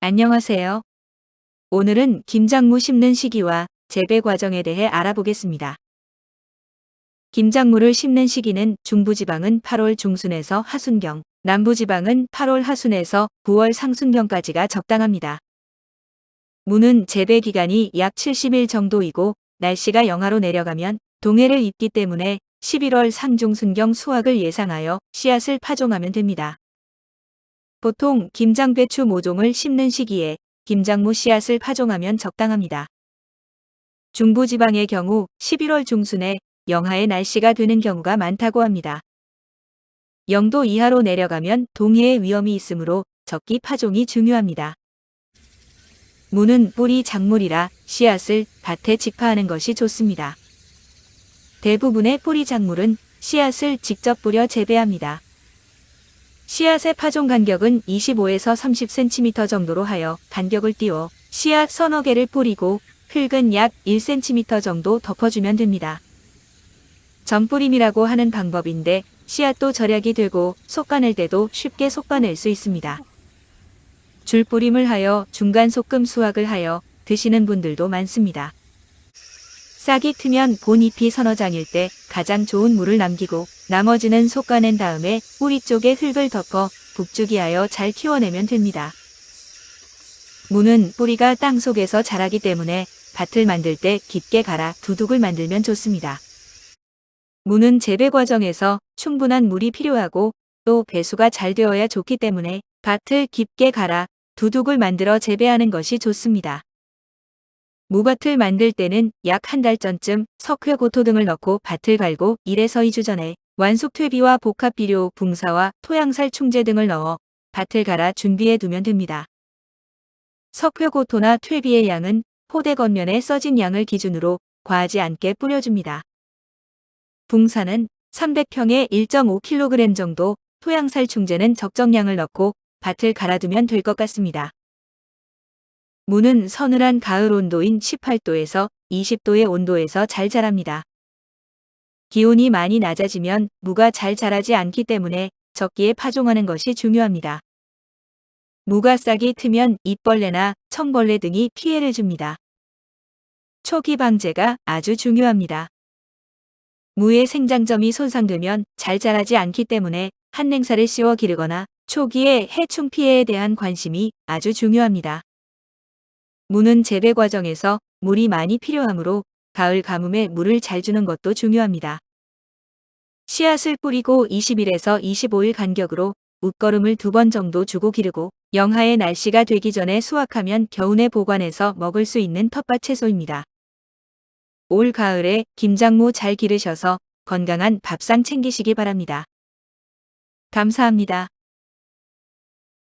안녕하세요. 오늘은 김장무 심는 시기와 재배 과정에 대해 알아보겠습니다. 김장무를 심는 시기는 중부지방은 8월 중순에서 하순경, 남부지방은 8월 하순에서 9월 상순경까지가 적당합니다. 무는 재배 기간이 약 70일 정도이고 날씨가 영하로 내려가면 동해를 입기 때문에 11월 상중순경 수확을 예상하여 씨앗을 파종하면 됩니다. 보통 김장배추 모종을 심는 시기에 김장무 씨앗을 파종하면 적당합니다. 중부지방의 경우 11월 중순에 영하의 날씨가 되는 경우가 많다고 합니다. 영도 이하로 내려가면 동해의 위험이 있으므로 적기 파종이 중요합니다. 무는 뿌리 작물이라 씨앗을 밭에 직파하는 것이 좋습니다. 대부분의 뿌리 작물은 씨앗을 직접 뿌려 재배합니다. 씨앗의 파종 간격은 25에서 30cm 정도로 하여 간격을 띄워 씨앗 서너 개를 뿌리고 흙은 약 1cm 정도 덮어주면 됩니다. 전뿌림이라고 하는 방법인데 씨앗도 절약이 되고 솎아낼 때도 쉽게 솎아낼 수 있습니다. 줄뿌림을 하여 중간 소금 수확을 하여 드시는 분들도 많습니다. 싹이 트면 본 잎이 서너 장일 때 가장 좋은 물을 남기고 나머지는 솎아낸 다음에 뿌리 쪽에 흙을 덮어 북주기하여 잘 키워내면 됩니다. 무는 뿌리가 땅 속에서 자라기 때문에 밭을 만들 때 깊게 갈아 두둑을 만들면 좋습니다. 무는 재배 과정에서 충분한 물이 필요하고 또 배수가 잘 되어야 좋기 때문에 밭을 깊게 갈아 두둑을 만들어 재배하는 것이 좋습니다. 무밭을 만들 때는 약 한 달 전쯤 석회 고토 등을 넣고 밭을 갈고 1에서 2주 전에 완숙 퇴비와 복합비료, 붕사와 토양살 충제 등을 넣어 밭을 갈아 준비해 두면 됩니다. 석회 고토나 퇴비의 양은 포대 겉면에 써진 양을 기준으로 과하지 않게 뿌려줍니다. 붕사는 300평에 1.5kg 정도, 토양살 충제는 적정량을 넣고 밭을 갈아두면 될 것 같습니다. 무는 서늘한 가을 온도인 18도에서 20도의 온도에서 잘 자랍니다. 기온이 많이 낮아지면 무가 잘 자라지 않기 때문에 적기에 파종하는 것이 중요합니다. 무가 싹이 트면 잎벌레나 청벌레 등이 피해를 줍니다. 초기 방제가 아주 중요합니다. 무의 생장점이 손상되면 잘 자라지 않기 때문에 한냉사를 씌워 기르거나 초기에 해충 피해에 대한 관심이 아주 중요합니다. 무는 재배 과정에서 물이 많이 필요하므로 가을 가뭄에 물을 잘 주는 것도 중요합니다. 씨앗을 뿌리고 20일에서 25일 간격으로 웃거름을 두 번 정도 주고 기르고 영하의 날씨가 되기 전에 수확하면 겨우내 보관해서 먹을 수 있는 텃밭 채소입니다. 올 가을에 김장무 잘 기르셔서 건강한 밥상 챙기시기 바랍니다. 감사합니다.